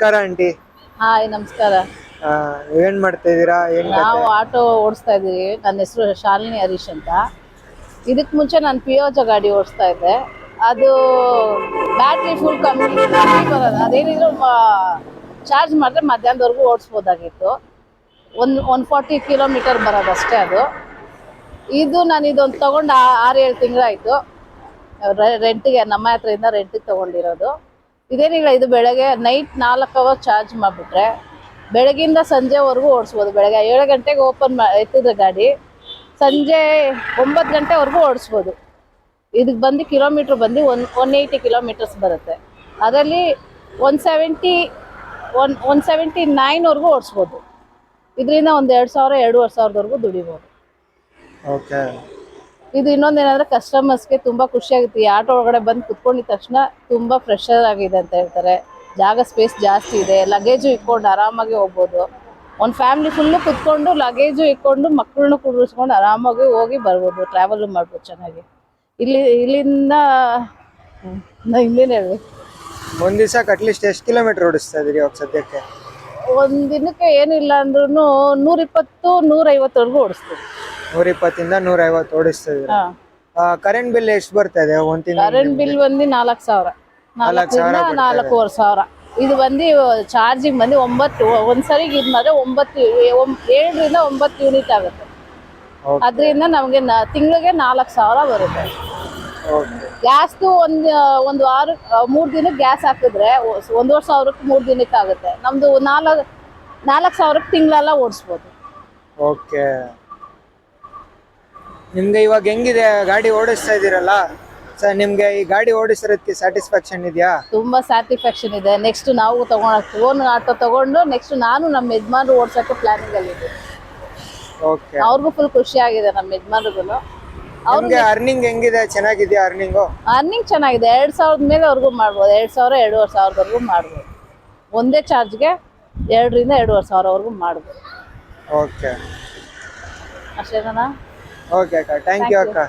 ನಮಸ್ಕಾರ aunty. Hi ನಮಸ್ಕಾರ. ಏನ್ ಮಾಡ್ತಾ ಇದೀರಾ ಏನ್ ನಾವು ಆಟೋ ಓಡಿಸ್ತಾ ಇದೀವಿ ನನ್ನ ಹೆಸರು ಶಾಲಿನಿ ಹರೀಶ್ ಅಂತ. ಇದಕ್ಕೆ ಮುಂಚೆ ನಾನು ಪಿಯೋಜ ಗಾಡಿ ಓಡಿಸ್ತಾ ಇದ್ದೆ. ಅದು ಬ್ಯಾಟ್ರಿ ಫುಲ್ ಕಮ್ಮಿ ಬರೋದು ಅದೇನಿದ್ರು ಚಾರ್ಜ್ ಮಾಡಿದ್ರೆ ಮಧ್ಯಾಹ್ನದವರೆಗೂ ಓಡಿಸ್ಬೋದಾಗಿತ್ತು. ಒಂದು ಒನ್ ಫಾರ್ಟಿ ಕಿಲೋಮೀಟರ್ ಬರೋದಷ್ಟೇ ಅದು. ಇದು ನಾನು ಇದೊಂದು ತೊಗೊಂಡು ಆರು ಏಳು ತಿಂಗಳಾಯಿತು ರೆಂಟಿಗೆ ನಮ್ಮ ಹತ್ರದಿಂದ ರೆಂಟಿಗೆ ತೊಗೊಂಡಿರೋದು. ಇದೇನಿಲ್ಲ ಇದು ಬೆಳಗ್ಗೆ ನೈಟ್ ನಾಲ್ಕು ಅವರ್ ಚಾರ್ಜ್ ಮಾಡಿಬಿಟ್ರೆ ಬೆಳಗಿಂದ ಸಂಜೆವರೆಗೂ ಓಡಿಸ್ಬೋದು. ಬೆಳಗ್ಗೆ ಏಳು ಗಂಟೆಗೆ ಓಪನ್ ಮಾ ಎತ್ತಿದ್ರೆ ಗಾಡಿ, ಸಂಜೆ ಒಂಬತ್ತು ಗಂಟೆವರೆಗೂ ಓಡಿಸ್ಬೋದು. ಇದಕ್ಕೆ ಬಂದು ಕಿಲೋಮೀಟ್ರ್ ಬಂದು ಒನ್ ಒನ್ ಏಯ್ಟಿ ಕಿಲೋಮೀಟರ್ಸ್ ಬರುತ್ತೆ. ಅದರಲ್ಲಿ one seventy one one seventy ನೈನ್ವರೆಗೂ ಓಡಿಸ್ಬೋದು. ಇದರಿಂದ ಒಂದು ಎರಡು ಸಾವಿರ, ಎರಡೂವರೆ ಸಾವಿರದವರೆಗೂ ದುಡಿಬೋದು. ಓಕೆ ಇದು ಇನ್ನೊಂದೇನಂದ್ರೆ ಕಸ್ಟಮರ್ಸ್ಗೆ ತುಂಬಾ ಖುಷಿಯಾಗುತ್ತೆ ಈ ಆಟೋ ಒಳಗಡೆ ಬಂದು ಕುತ್ಕೊಂಡಿದ ತಕ್ಷಣ ತುಂಬಾ ಫ್ರೆಶರ್ ಆಗಿದೆ ಅಂತ ಹೇಳ್ತಾರೆ. ಜಾಗ ಸ್ಪೇಸ್ ಜಾಸ್ತಿ ಇದೆ ಲಗೇಜು ಇಟ್ಕೊಂಡು ಆರಾಮಾಗಿ ಹೋಗ್ಬೋದು. ಒಂದು ಫ್ಯಾಮಿಲಿ ಫುಲ್ಲು ಕುತ್ಕೊಂಡು ಲಗೇಜು ಇಟ್ಕೊಂಡು ಮಕ್ಕಳನ್ನ ಕುಡಿಸ್ಕೊಂಡು ಆರಾಮಾಗಿ ಹೋಗಿ ಬರ್ಬೋದು ಟ್ರಾವೆಲ್ ಮಾಡ್ಬೋದು ಚೆನ್ನಾಗಿ. ಇಲ್ಲಿ ಇಲ್ಲಿಂದ ಇನ್ನೇನು ಹೇಳ್ಬೇಕು? ಒಂದ್ ದಿವಸಕ್ಕೆ ಅಟ್ಲೀಸ್ಟ್ ಎಷ್ಟು ಕಿಲೋಮೀಟರ್ ಓಡಿಸ್ತಾ ಇದೀರಿ ಇವಾಗ ಸದ್ಯಕ್ಕೆ? ಒಂದು ದಿನಕ್ಕೆ ಏನಿಲ್ಲ ಅಂದ್ರೂ ನೂರಿಪ್ಪತ್ತು ನೂರೈವತ್ತವರೆಗೂ ಓಡಿಸ್ತೀವಿ. ನೂರ ಇಪ್ಪತ್ತಿಂದ ನೂರ ಐವತ್ತು ಓಡಿಸ್ತಾ ಕರೆಂಟ್ ಬಿಲ್ ಎಷ್ಟು ಬರ್ತಾ ಇದೆ ಒಂದ್ ಕರೆಂಟ್ ಬಿಲ್ ಬಂದು ನಾಲ್ಕು ಸಾವಿರ. ನಾಲ್ಕರಿಂದ ನಾಲ್ಕೂವರೆ ಸಾವಿರ. ಇದು ಬಂದು ಚಾರ್ಜಿಂಗ್ ಬಂದು ಒಂಬತ್ತು ಒಂದ್ಸರಿ ಇದು ಮಾಡಿದ್ರೆ ಒಂಬತ್ತು ಏಳರಿಂದ ಒಂಬತ್ತು ಯೂನಿಟ್ ಆಗುತ್ತೆ. ಅದರಿಂದ ನಮಗೆ ತಿಂಗಳಿಗೆ ನಾಲ್ಕು ಸಾವಿರ ಬರುತ್ತೆ. ಗ್ಯಾಸ್ದು ಒಂದು ಒಂದು ವಾರ ಮೂರು ದಿನಕ್ಕೆ ಗ್ಯಾಸ್ ಹಾಕಿದ್ರೆ ಒಂದೂವರೆ ಸಾವಿರಕ್ಕೆ ಮೂರು ದಿನಕ್ಕೆ ಆಗುತ್ತೆ. ನಮ್ಮದು ನಾಲ್ಕು ನಾಲ್ಕು ಸಾವಿರಕ್ಕೆ ತಿಂಗಳೆಲ್ಲ ಓಡಿಸ್ಬೋದು. ಓಕೆ ನಿಮ್ಗೆ ಇವಾಗ ಹೆಂಗಿದೆ? ಗಾಡಿ ಓಡಿಸ್ತಾ ಇದ್ದೀರಲ್ಲ? ಸರ್ ನಿಮಗೆ ಈ ಗಾಡಿ ಓಡಿಸಿರೋದಕ್ಕೆ ಸ್ಯಾಟಿಸ್ಫ್ಯಾಕ್ಷನ್ ಇದೆಯಾ? ತುಂಬ ಸ್ಯಾಟಿಸ್ಫ್ಯಾಕ್ಷನ್ ಇದೆ. ನೆಕ್ಸ್ಟ್ ನಾವು ತಗೊಳಕ್ ಓನ್ ಆಟೋ ತಗೊಂಡು ನೆಕ್ಸ್ಟ್ ನಾನು ನಮ್ಮ ಯಜಮಾನ್ರು ಓಡ್ಸೋಕ್ಕೆ ಅಲ್ಲಿ ಓಕೆ ಅವ್ರಿಗೂ ಫುಲ್ ಖುಷಿ ಆಗಿದೆ ನಮ್ಮ ಯಜಮಾನ್ರಿಗೂ ಅವ್ರಿಗೆ ನಿಮ್ಗೆ ಅರ್ನಿಂಗ್ ಹೆಂಗಿದೆ? ಚೆನ್ನಾಗಿದ್ಯಾ ಅರ್ನಿಂಗು ಅರ್ನಿಂಗ್ ಚೆನ್ನಾಗಿದೆ. ಎರಡು ಸಾವಿರದ ಮೇಲೆವರೆಗೂ ಮಾಡ್ಬೋದು. ಎರಡು ಸಾವಿರ ಎರಡೂವರೆ ಸಾವಿರದವರೆಗೂ ಮಾಡ್ಬೋದು. ಒಂದೇ ಚಾರ್ಜ್ಗೆ ಎರಡರಿಂದ ಎರಡೂವರೆ ಸಾವಿರವರೆಗೂ ಮಾಡ್ಬೋದು. ಓಕೆ ಅಷ್ಟೇನಾ ओके अक्का थैंक यू अक्का